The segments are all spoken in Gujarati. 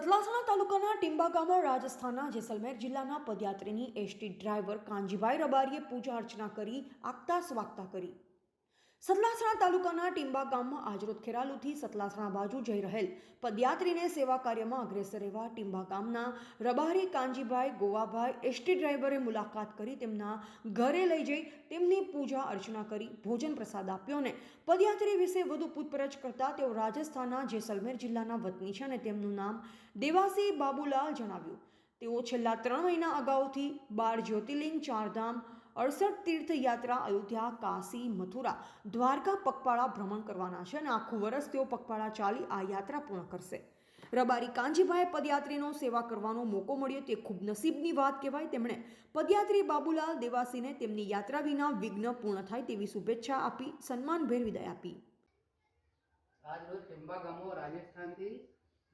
સતલાસણા તાલુકાના ટિંબા ગામમાં રાજસ્થાનના જેસલમેર જિલ્લાના પદયાત્રીની એસટી ડ્રાઈવર કાંજીભાઈ રબારીએ પૂજા અર્ચના કરી આગતા સ્વાગતા કરી. સતલાસણા તાલુકાના ટીંબા ગામમાં આજરોજ ખેરાલુથી સતલાસણા બાજુ જઈ રહેલ પદયાત્રીને સેવા કાર્યમાં અગ્રેસર એવા ટીંબા ગામના રબારી કાંજીભાઈ ગોવાભાઈ, એસટી ડ્રાઈવરે મુલાકાત કરી તેમના ઘરે લઈ જઈ તેમની પૂજા અર્ચના કરી, ભોજન પ્રસાદ આપ્યો અને પદયાત્રી વિશે વધુ પૂછપરછ કરતા તેઓ રાજસ્થાનના જેસલમેર જિલ્લાના વતની છે અને તેમનું નામ દેવાસી બાબુલાલ જણાવ્યું. તેઓ છેલ્લા ત્રણ મહિના અગાઉથી બાર જ્યોતિર્લિંગ, ચારધામ અડસઠ તીર્થયાત્રા અયોધ્યા, કાશી, મથુરા, દ્વારકા, પગપાળા ભ્રમણ કરવાના છે અને આખું વર્ષ તેઓ પગપાળા ચાલી આ યાત્રા પૂર્ણ કરશે. રબારી કાંજીભાઈ પદયાત્રીનો સેવા કરવાનો મોકો મળ્યો તે ખૂબ નસીબની વાત કહેવાય. તેમણે પદયાત્રી બાબુલાલ દેવાસીને તેમની યાત્રા વિના વિઘ્ન પૂર્ણ થાય તેવી શુભેચ્છા આપી સન્માનભેર વિદાય આપી. આજરોજ ગામો રાજસ્થાનથી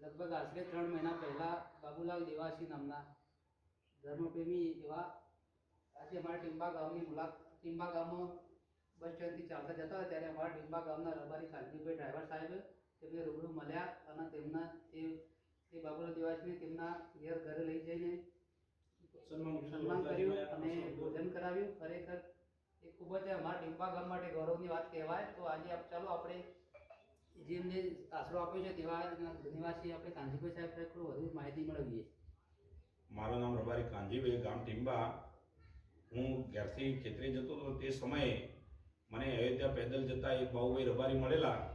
લગભગ આશરે ત્રણ મહિના પહેલાં બાબુલાલ દેવાસી નામના ધર્મપ્રેમી એવા આજે અમારા ટીંબા ગામની મુલાકાત ટીંબા ગામમાં બસ સ્ટેન્ડથી ચાલતા જતા હતા ત્યારે અમારા ટીંબા ગામના રબારી કાંતિભાઈ ડ્રાઈવર સાહેબ તેમને રૂબરૂ મળ્યા અને તેમના તે તે બાબુલા દેવાસીને તેમના ઘેર ઘરે લઈ જઈને સન્માન કર્યું અને ભોજન કરાવ્યું. ખરેખર એ ખૂબ જ અમારા ટીંબા ગામ માટે ગૌરવની વાત કહેવાય. તો આજે ચાલો આપણે જેમને આશરો આપ્યો છે તેવા નિવાસી આપણે કાંજીભાઈ સાહેબ થોડું વધુ માહિતી મેળવીએ. મારું નામ રબારી કાંજીભાઈ ગામ ટીંબા. હું ઘેરથી ખેતરે જતો હતો તે સમયે મને અયોધ્યા પેદલ જતા એક બાહુભાઈ રબારી મળેલા.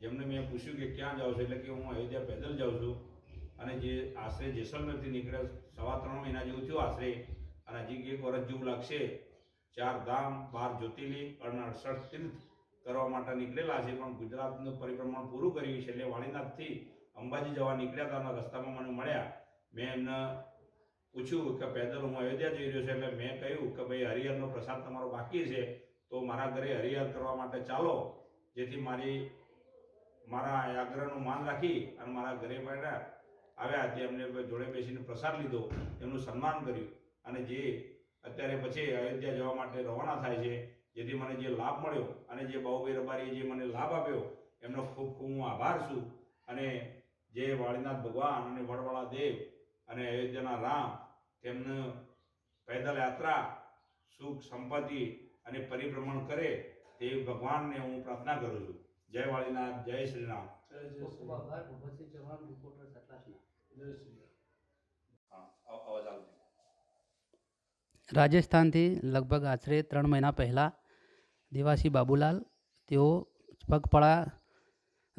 જેમને મેં પૂછ્યું કે ક્યાં જાઉં છો? એટલે કે હું અયોધ્યા પેદલ જાઉં છું. અને જે આશરે જેસલમેરથી નીકળ્યા, સવા ત્રણ મહિના જેવું થયું આશરે. અને હજી એક વર્ષ જેવું લાગશે. ચાર ધામ, બાર જ્યોતિર્લિંગ, અને અડસઠ તીર્થ કરવા માટે નીકળેલા છે. પણ ગુજરાતનું પરિભ્રમણ પૂરું કર્યું. છે એટલે વાણીનાથથી અંબાજી જવા નીકળ્યા હતા. અને રસ્તામાં મને મળ્યા. મેં એમને પૂછ્યું કે પેદલ હું અયોધ્યા જઈ રહ્યો છું, એટલે મેં કહ્યું કે ભાઈ હરિહરનો પ્રસાદ તમારો બાકી છે, તો મારા ઘરે હરિહર કરવા માટે ચાલો. જેથી મારી, મારા આગ્રહનું માન રાખી અને મારા ઘરે બેઠા આવ્યા. તે એમને જોડે બેસીને પ્રસાદ લીધો, એમનું સન્માન કર્યું. અને જે અત્યારે પછી અયોધ્યા જવા માટે રવાના થાય છે, જેથી મને જે લાભ મળ્યો અને જે બાહુભાઈ રબારીએ જે મને લાભ આપ્યો, એમનો ખૂબ ખૂબ હું આભાર છું. અને જે વાળીનાથ ભગવાન અને વડવાળા દેવ. અને અયોધ્યાના રામ તેમને પેદલ યાત્રા સુખ સંપત્તિ અને પરિભ્રમણ કરે તે ભગવાનને હું પ્રાર્થના કરું છું. જય વાળીનાથ જય શ્રી રામ. રાજસ્થાનથી લગભગ આશરે ત્રણ મહિના પહેલાં દેવાસી બાબુલાલ તેઓ પગપાળા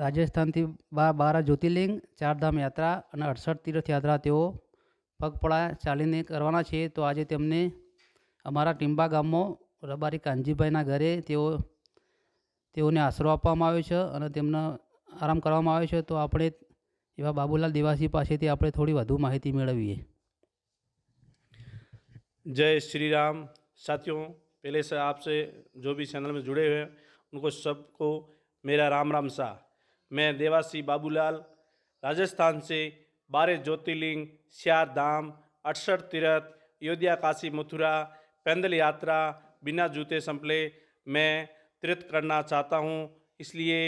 રાજસ્થાનથી બા બાર જ્યોતિર્લિંગ ચારધામ યાત્રા અને અડસઠ તીર્થયાત્રા તેઓ પગપાળા ચાલીને કરવાના છે તો આજે તેમને અમારા ટીંબા ગામમાં રબારી કાનજીભાઈના ઘરે તેઓ તેઓને આશરો આપવામાં આવ્યો છે અને તેમને આરામ કરવામાં આવ્યો છે તો આપણે એવા બાબુલાલ દેવાસી પાસેથી આપણે થોડી વધુ માહિતી મેળવીએ जय श्री राम साथियों पहले से आपसे जो भी चैनल में जुड़े हुए हैं उनको सबको मेरा राम राम सा मैं देवासी बाबूलाल, राजस्थान से बारह ज्योतिर्लिंग चार धाम अड़सठ तीर्थ, अयोध्या, काशी, मथुरा, पैदल यात्रा, बिना जूते संपले मैं तीर्थ करना चाहता हूँ। इसलिए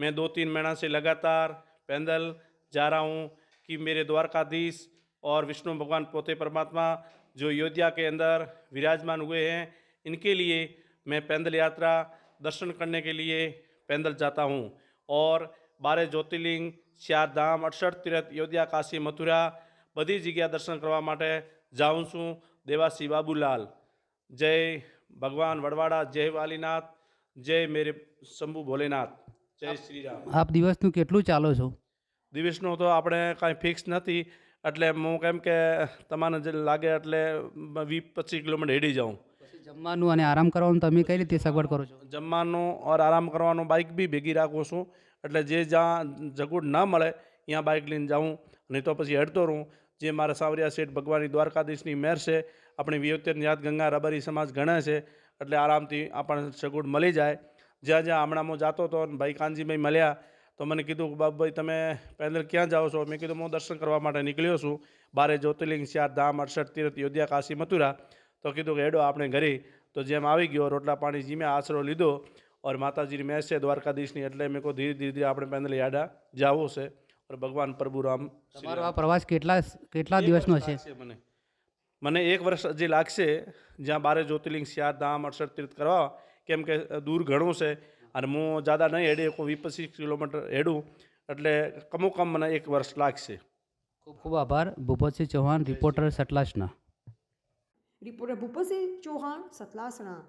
मैं दो तीन महीना से लगातार पैदल जा रहा हूँ कि मेरे द्वारकाधीश और विष्णु भगवान पोते परमात्मा, जो अयोध्या के अंदर विराजमान हुए हैं, इनके लिए मैं पैदल यात्रा दर्शन करने के लिए पैदल जाता हूँ। और બારે જ્યોતિર્લિંગ ચારધામ અડસઠ તીર્થ યોધ્યા કાશી મથુરા બધી જગ્યા દર્શન કરવા માટે જાઉં છું. દેવાસી બાબુલાલ. જય ભગવાન વડવાડા જય વાલીનાથ જય મેરે શંભુ ભોલેનાથ. જય શ્રી રામ આપ દિવસનું કેટલું ચાલો છો? દિવસનું તો આપણે કાંઈ ફિક્સ નથી એટલે હું કેમ કે તમારે જે લાગે એટલે વીસ પચીસ કિલોમીટર હેડી જાઉં. જમવાનું અને આરામ કરવાનું તમે કઈ રીતે સગવડ કરો છો? જમવાનું ઓર આરામ કરવાનું બાઇક બી ભેગી રાખું છું. એટલે જે જ્યાં જગુડ ના મળે ત્યાં બાઇક લઈને જાઉં નહીં તો પછી હેડતો રહું. જે મારા સાવરિયા શેઠ ભગવાનની દ્વારકાધીશની મેર છે, આપણી વિયોતેર યાદ ગંગા રબારી સમાજ ગણે છે, એટલે આરામથી આપણને સગુડ મળી જાય. જ્યાં જ્યાં હમણાં હું જાતો હતો અને ભાઈ કાનજીભાઈ મળ્યા, તો મને કીધું કે બાબુભાઈ તમે પેદલ ક્યાં જાઓ છો? મેં કીધું, હું દર્શન કરવા માટે નીકળ્યો છું. બારે જ્યોતિર્લિંગ ચાર ધામ અડસઠ તીર્થ યોધ્યા કાશી, મથુરા. તો કીધું કે, હેડો, આપણે ઘરે. તો જેમ આવી ગયો, રોટલા પાણી જીમે આશરો લીધો ઓર માતાજી મેચ છે દ્વારકાધીશની એટલે મેં કહો ધીરે ધીરે આપણે પેન્દલ યાડા જાવો છે ઓર ભગવાન પ્રભુ રામ તમારો આ પ્રવાસ કેટલા કેટલા દિવસનો છે? મને. મને એક વર્ષ જે લાગશે જ્યાં બારે જ્યોતિર્લિંગ ચાર ધામ અડસઠ તીર્થ કરવા કેમ કે દૂર ઘણું છે અને હું જ્યાદા નહીં હેડે હું વીસ પચીસ કિલોમીટર હેડું એટલે કમો કમ મને એક વર્ષ લાગશે. ખૂબ ખૂબ આભાર. ભૂપતસિંહ ચૌહાણ રિપોર્ટર સતલાસના. રિપોર્ટર ભૂપતસિંહ ચૌહાણ સતલાસણા